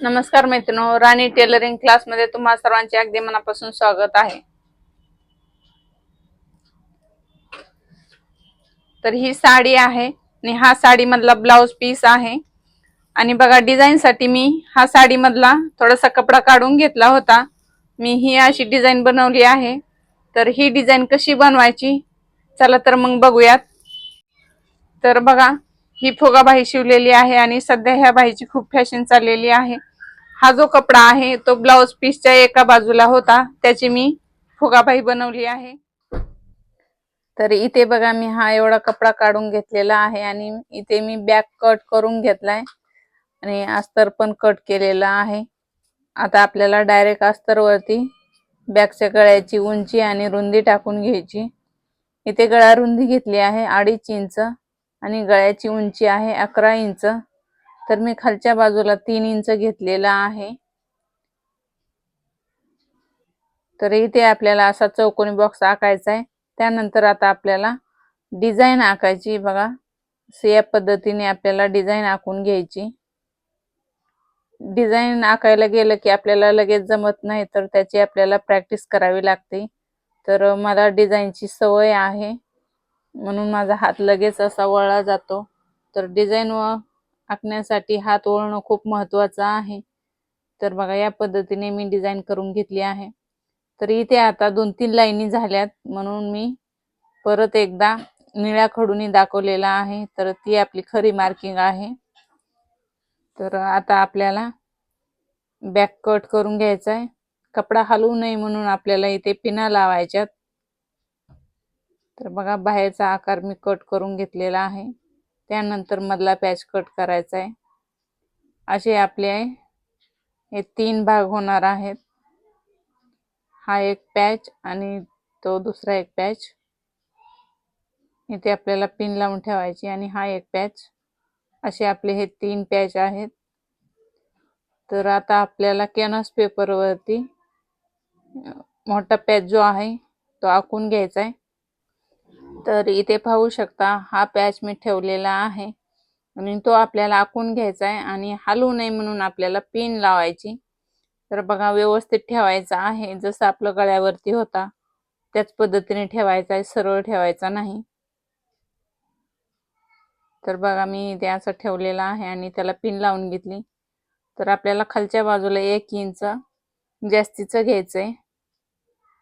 नमस्कार मित्रांनो राणी टेलरिंग क्लासमध्ये तुम्हा सर्वांचे अगदी मनापासून स्वागत आहे. तर ही साडी आहे आणि हा साडी मधला ब्लाउज पीस आहे. आणि बघा डिझाईन साठी मी हा साडी मधला थोडासा कपडा काढून घेतला होता. मी ही अशी डिझाईन बनवली आहे. तर ही डिझाईन कशी बनवायची? चला तर मग बघूयात. तर बघा ही फुगाबाई शिवलेली आहे आणि सध्या ह्या बाईची खूप फॅशन चाललेली आहे. हा जो कपडा आहे तो ब्लाउज पीसच्या एका बाजूला होता. त्याची मी फुगाबाई बनवली आहे. तर इथे बघा मी हा एवढा कपडा काढून घेतलेला आहे आणि इथे मी बॅक कट करून घेतलाय. आणि अस्तर पण कट केलेला आहे. आता आपल्याला डायरेक्ट अस्तर वरती बॅकच्या गळ्याची उंची आणि रुंदी टाकून घ्यायची. इथे गळा रुंदी घेतली आहे अडीच इंच. आणि गळ्याची उंची आहे अकरा इंच. तर मी खालच्या बाजूला तीन इंच घेतलेला आहे. तर इथे आपल्याला असा चौकोनी बॉक्स आखायचा आहे. त्यानंतर आता आपल्याला डिझाईन आखायची बघा. या पद्धतीने आपल्याला डिझाईन आखून घ्यायची. डिझाईन आखायला गेलं की आपल्याला लगेच जमत नाही तर त्याची आपल्याला प्रॅक्टिस करावी लागते. तर मला डिझाईनची सवय आहे. म्हणून माझा हात लगेच असा वळला जातो. तर डिझाईन व आखण्यासाठी हात वळणं खूप महत्त्वाचं आहे. तर बघा या पद्धतीने मी डिझाईन करून घेतली आहे. तर इथे आता दोन तीन लाईनी झाल्यात म्हणून मी परत एकदा निळ्या खडूनी दाखवलेला आहे. तर ती आपली खरी मार्किंग आहे. तर आता आपल्याला बॅक कट करून घ्यायचा आहे कपडा हलवू नये म्हणून आपल्याला इथे पिना लावायच्यात. तर बघा बाहेरचा आकार मी कट करून घेतलेला आहे. त्यानंतर मधला पॅच कट करायचा आहे. असे आपले हे तीन भाग होणार आहेत. हा एक पॅच आणि तो दुसरा एक पॅच इथे आपल्याला पिन लावून ठेवायची आणि हा एक पॅच असे आपले हे तीन पॅच आहेत. तर आता आपल्याला कॅनव्हास पेपरवरती मोठा पॅच जो आहे तो आखून घ्यायचा आहे. तर इथे पाहू शकता हा पॅच मी ठेवलेला आहे. आणि तो आपल्याला आखून घ्यायचा आहे आणि हलवू नये म्हणून आपल्याला पिन लावायची. तर बघा व्यवस्थित ठेवायचा आहे. जसं आपलं गळ्यावरती होता त्याच पद्धतीने ठेवायचा आहे. सरळ ठेवायचा नाही. तर बघा मी ते असं ठेवलेलं आहे आणि त्याला पिन लावून घेतली. तर आपल्याला खालच्या बाजूला एक इंच जास्तीचं घ्यायचं आहे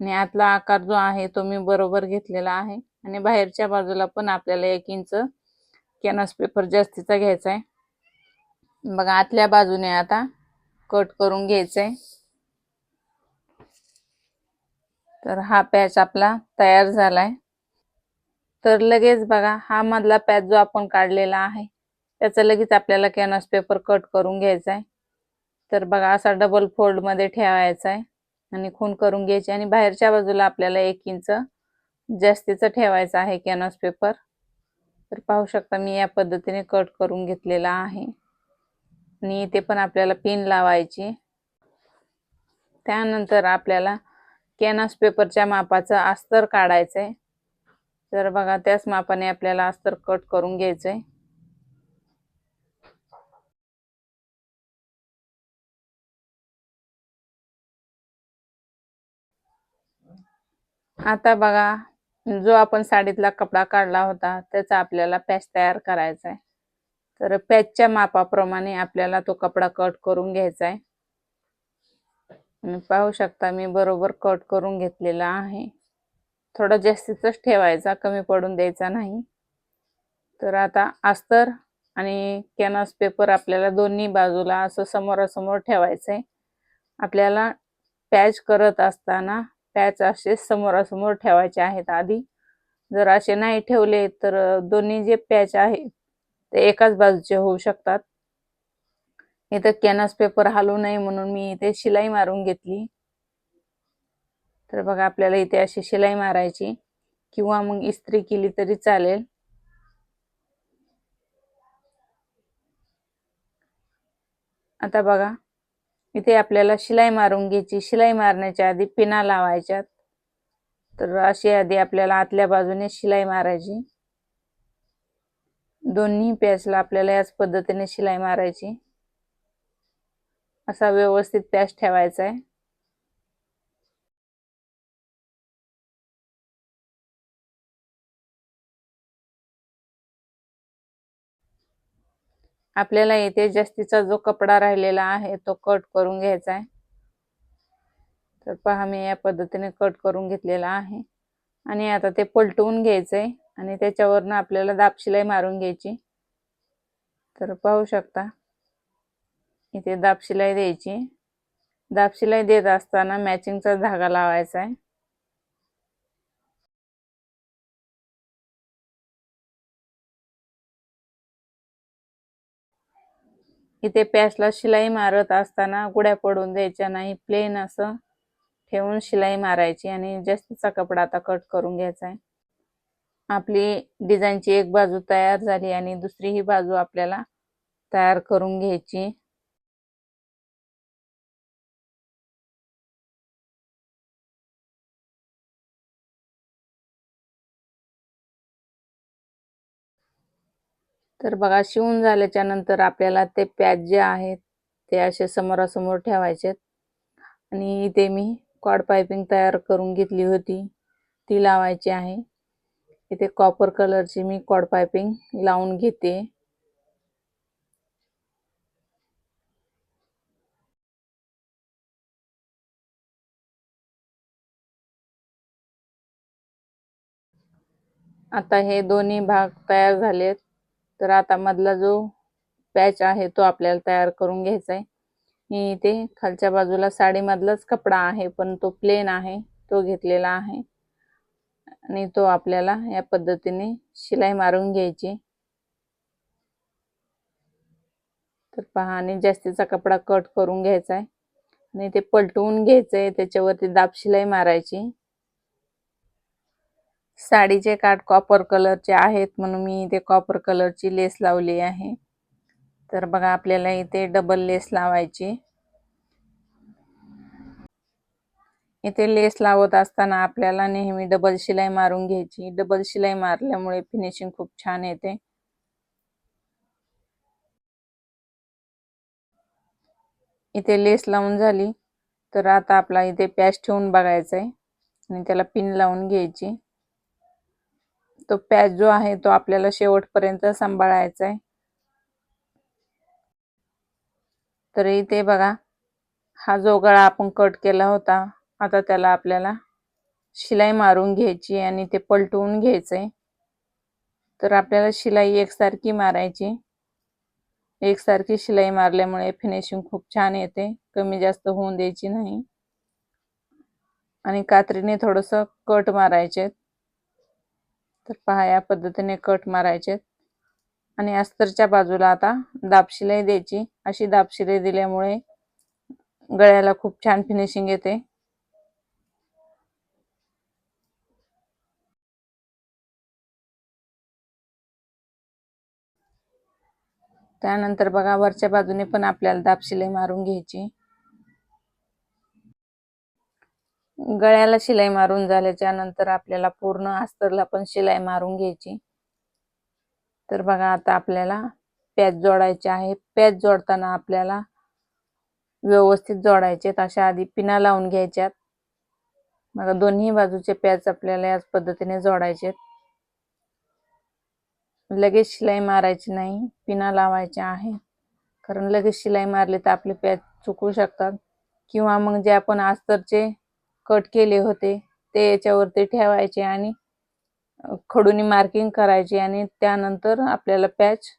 आणि आतला आकार जो आहे तो मी बरोबर घेतलेला आहे. आणि बाहेरच्या बाजूला पण आपल्याला एक इंच कॅनस पेपर जास्तीचा घ्यायचा आहे बघा आतल्या बाजूने आता कट करून घ्यायचं आहे तर हा पॅच आपला तयार झालाय. तर लगेच बघा हा मधला पॅच जो आपण काढलेला आहे त्याचा लगेच आपल्याला कॅनस पेपर कट करून घ्यायचा आहे तर बघा असा डबल फोल्डमध्ये ठेवायचा आहे आणि खून करून घ्यायची आणि बाहेरच्या बाजूला आपल्याला एक इंच जास्तीचं ठेवायचं आहे कॅनॉस पेपर तर पाहू शकता मी या पद्धतीने कट करून घेतलेला आहे. आणि इथे पण आपल्याला पिन लावायची. त्यानंतर आपल्याला कॅनॉस पेपरच्या मापाचं अस्तर काढायचं आहे तर बघा त्याच मापाने आपल्याला अस्तर कट करून घ्यायचं आहे आता बघा जो आपण साडीतला कपडा काढला होता त्याचा आपल्याला पॅच तयार करायचा आहे. तर पॅचच्या मापाप्रमाणे आपल्याला तो कपडा कट करून घ्यायचा आहे. आणि पाहू शकता मी बरोबर कट करून घेतलेला आहे. थोडा जास्तीतच ठेवायचा कमी पडून द्यायचा नाही. तर आता अस्तर आणि कॅनव्हास पेपर आपल्याला दोन्ही बाजूला असं समोरासमोर ठेवायचं आहे आपल्याला पॅच करत असताना पॅच असे समोरासमोर ठेवायचे आहेत आधी. जर असे नाही ठेवले तर दोन्ही जे पॅच आहे ते एकाच बाजूचे होऊ शकतात. इथं कॅनस पेपर हलवू नये म्हणून मी इथे शिलाई मारून घेतली. तर बघा आपल्याला इथे अशी शिलाई मारायची. किंवा मग इस्त्री केली तरी चालेल. आता बघा इथे आपल्याला शिलाई मारून घ्यायची. शिलाई मारण्याच्या आधी पिना लावायच्यात. तर अशी आधी आपल्याला आतल्या बाजूने शिलाई मारायची. दोन्ही पॅचला आपल्याला याच पद्धतीने शिलाई मारायची. असा व्यवस्थित पॅच ठेवायचा आहे आपल्याला इथे जास्तीचा जो कपडा राहिलेला आहे तो कट करून घ्यायचा आहे. तर पहा मी या पद्धतीने कट करून घेतलेला आहे. आणि आता ते पलटवून घ्यायचं आहे आणि त्याच्यावरनं आपल्याला दाबशिलाई मारून घ्यायची. तर पाहू शकता इथे दाबशिलाई द्यायची. दाबशिलाई देत असताना मॅचिंगचा धागा लावायचा आहे. इथे पॅचला शिलाई मारत असताना गुड्या पडून द्यायच्या नाही प्लेन असं ठेवून शिलाई मारायची आणि जास्तीचा कपडा आता कट करून घ्यायचा आहे. आपली डिझाईनची एक बाजू तयार झाली आणि दुसरी ही बाजू आपल्याला तयार करून घ्यायची. तर बघा शिवून झाल्याच्यानंतर आपल्याला ते पॅच जे आहेत ते असे समोरासमोर ठेवायचे आणि इथे मी कॉड पायपिंग तयार करून घेतली होती. ती लावायची आहे. इथे कॉपर कलरची मी कॉड पायपिंग लावून घेते. आता हे दोन्ही भाग तयार झालेत. तर आता मधला जो पॅच आहे तो आपल्याला तयार करून घ्यायचा आहे मी इथे खालच्या बाजूला साडीमधलाच कपडा आहे पण तो प्लेन आहे तो घेतलेला आहे. आणि तो आपल्याला या पद्धतीने शिलाई मारून घ्यायची. तर पहा आणि जास्तीचा कपडा कट करून घ्यायचा आहे आणि ते पलटवून घ्यायचं आहे त्याच्यावरती दाब शिलाई मारायची. साडीचे काठ कॉपर कलरचे आहेत म्हणून मी इथे कॉपर कलरची लेस लावली आहे. तर बघा आपल्याला इथे डबल लेस लावायची. इथे लेस लावत असताना आपल्याला नेहमी डबल शिलाई मारून घ्यायची. डबल शिलाई मारल्यामुळे फिनिशिंग खूप छान येते. इथे लेस लावून झाली. तर आता आपला इथे पॅच ठेवून बघायचा आहे आणि त्याला पिन लावून घ्यायची. तो पॅच जो आहे तो आपल्याला शेवटपर्यंत सांभाळायचा आहे तर इथे बघा हा जो गळा आपण कट केला होता आता त्याला आपल्याला शिलाई मारून घ्यायची आणि ते पलटवून घ्यायचंय. तर आपल्याला शिलाई एकसारखी मारायची. एकसारखी शिलाई मारल्यामुळे फिनिशिंग खूप छान येते कमी जास्त होऊन द्यायची नाही. आणि कात्रीने थोडस कट मारायचे तर पहा या पद्धतीने कट मारायचे. आणि अस्तरच्या बाजूला आता दापशिलाई द्यायची. अशी दापशिलाई दिल्यामुळे गळ्याला खूप छान फिनिशिंग येते. त्यानंतर बघा वरच्या बाजूने पण आपल्याला दापशिलाई मारून घ्यायची. गळ्याला शिलाई मारून झाल्याच्यानंतर आपल्याला पूर्ण अस्तरला पण शिलाई मारून घ्यायची. तर बघा आता आपल्याला पॅच जोडायचे आहे. पॅच जोडताना आपल्याला व्यवस्थित जोडायचे अशा आधी पिना लावून घ्यायच्यात. बघा दोन्ही बाजूचे पॅच आपल्याला याच पद्धतीने जोडायचे लगेच शिलाई मारायची नाही. पिना लावायच्या आहे. कारण लगेच शिलाई मारली तर आपले पॅच चुकू शकतात. किंवा मग जे आपण अस्तरचे कट केले होते. ते याच्यावरती ठेवायचे आणि खडूनी मार्किंग करायची आणि त्यानंतर आपल्याला पॅच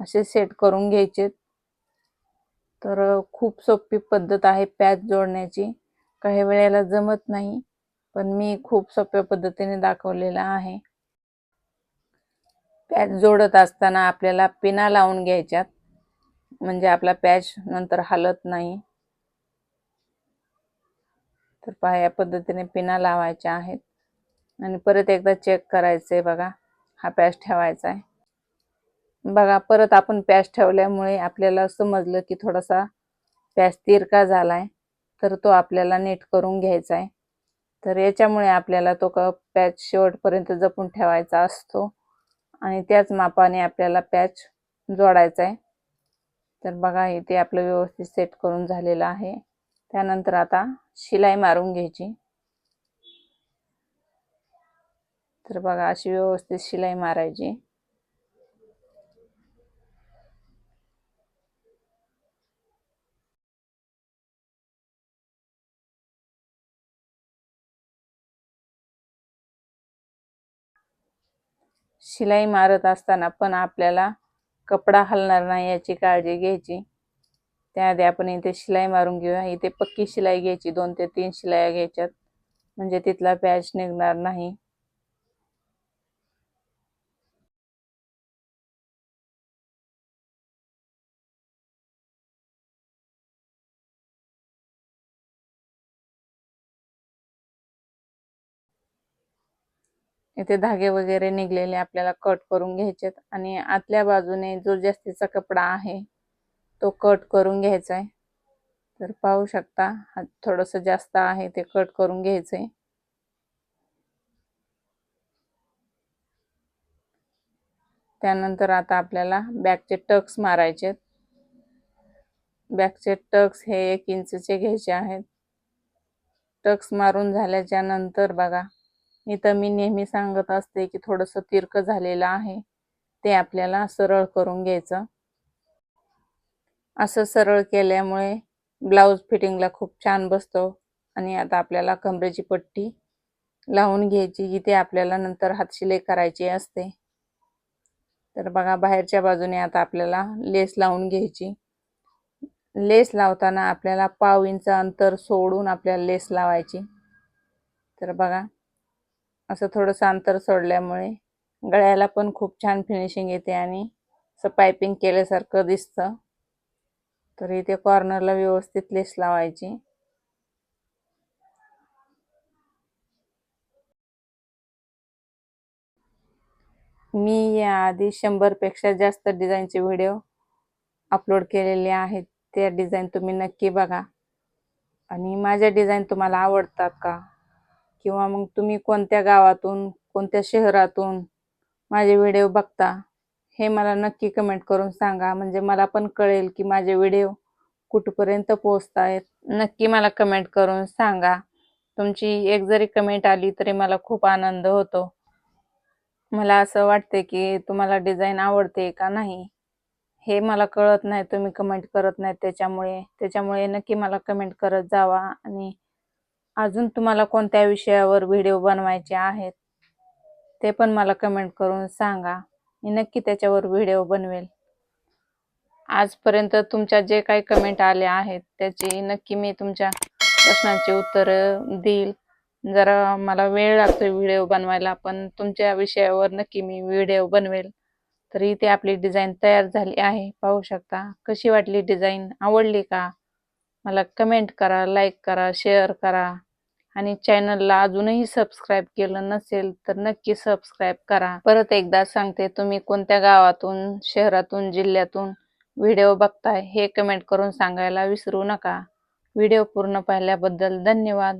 असे सेट करून घ्यायचे. तर खूप सोपी पद्धत आहे पॅच जोडण्याची. काही वेळेला जमत नाही पण मी खूप सोप्या पद्धतीने दाखवलेला आहे. पॅच जोडत असताना आपल्याला पिना लावून घ्यायच्यात. म्हणजे आपला पॅच नंतर हलत नाही. तर पहा या पद्धतीने पिना लावायच्या आहेत. आणि परत एकदा चेक करायचंय बघा हा पॅच ठेवायचा आहे. बघा परत आपण पॅच ठेवल्यामुळे आपल्याला समजलं की थोडासा पॅच तिरका झालाय तर तो आपल्याला नीट करून घ्यायचा आहे. तर याच्यामुळे आपल्याला तो पॅच शेवटपर्यंत जपून ठेवायचा असतो. आणि त्याच मापाने आपल्याला पॅच जोडायचा आहे. तर बघा इथे आपलं व्यवस्थित सेट करून झालेलं आहे. त्यानंतर आता शिलाई मारून घ्यायची. तर बघा अशी व्यवस्थित शिलाई मारायची. शिलाई मारत असताना पण आपल्याला कपडा हलणार नाही याची काळजी घ्यायची. त्याआधी आपण इथे शिलाई मारून घेऊया. इथे पक्की शिलाई घ्यायची दोन ते तीन शिलाया घ्यायच्यात. म्हणजे तिथला पॅच निघणार नाही. इथे धागे वगैरे निघलेले आपल्याला कट करून घ्यायचेत. आणि आतल्या बाजूने जो जास्तीचा कपडा आहे तो कट करून घ्यायचा आहे तर पाहू शकता हा थोडंसं जास्त आहे ते कट करून घ्यायचंय. त्यानंतर आता आपल्याला बॅकचे टक्स मारायचे बॅकचे टक्स हे एक इंचचे घ्यायचे आहेत. टक्स मारून झाल्याच्यानंतर बघा इथं मी नेहमी सांगत असते की थोडंसं तिरकं झालेलं आहे. ते आपल्याला सरळ करून घ्यायचं. असं सरळ केल्यामुळे ब्लाऊज फिटिंगला खूप छान बसतो आणि आता आपल्याला कमरेची पट्टी लावून घ्यायची जिथे आपल्याला नंतर हातशिलाई करायची असते. तर बघा बाहेरच्या बाजूने आता आपल्याला लेस लावून घ्यायची. लेस लावताना आपल्याला पाव इंच अंतर सोडून आपल्याला लेस लावायची. तर बघा असं थोडंसं अंतर सोडल्यामुळे गळ्याला पण खूप छान फिनिशिंग येते आणि असं पायपिंग केल्यासारखं दिसतं. तर इथे कॉर्नरला व्यवस्थित लेस लावायची. मी याआधी शंभरपेक्षा जास्त डिझाईनचे व्हिडिओ अपलोड केलेले आहेत. त्या डिझाईन तुम्ही नक्की बघा. आणि माझ्या डिझाईन तुम्हाला आवडतात का? किंवा मग तुम्ही कोणत्या गावातून कोणत्या शहरातून माझे व्हिडिओ बघता? हे मला नक्की कमेंट करून सांगा. म्हणजे मला पण कळेल की माझे व्हिडिओ कुठपर्यंत पोहोचत आहेत नक्की मला कमेंट करून सांगा. तुमची एक जरी कमेंट आली तरी मला खूप आनंद होतो. मला असं वाटते की तुम्हाला डिझाईन आवडते का नाही हे मला कळत नाही. तुम्ही कमेंट करत नाहीत त्याच्यामुळे. त्याच्यामुळे नक्की मला कमेंट करत जावा आणि अजून तुम्हाला कोणत्या विषयावर व्हिडिओ बनवायचे आहेत ते पण मला कमेंट करून सांगा. मी नक्की त्याच्यावर व्हिडिओ बनवेल. आजपर्यंत तुमच्या जे काही कमेंट आले आहेत त्याची नक्की मी तुमच्या प्रश्नांची उत्तर देईल. जरा मला वेळ लागतो व्हिडिओ बनवायला पण तुमच्या विषयावर नक्की मी व्हिडिओ बनवेल. तर इथे आपली डिझाईन तयार झाली आहे. पाहू शकता कशी वाटली डिझाईन आवडली का? मला कमेंट करा लाईक करा शेअर करा. आणि चॅनलला अजूनही सबस्क्राईब केलं नसेल तर नक्की सबस्क्राईब करा. परत एकदा सांगते तुम्ही कोणत्या गावातून शहरातून जिल्ह्यातून व्हिडिओ बघताय हे कमेंट करून सांगायला विसरू नका. व्हिडिओ पूर्ण पाहिल्याबद्दल धन्यवाद.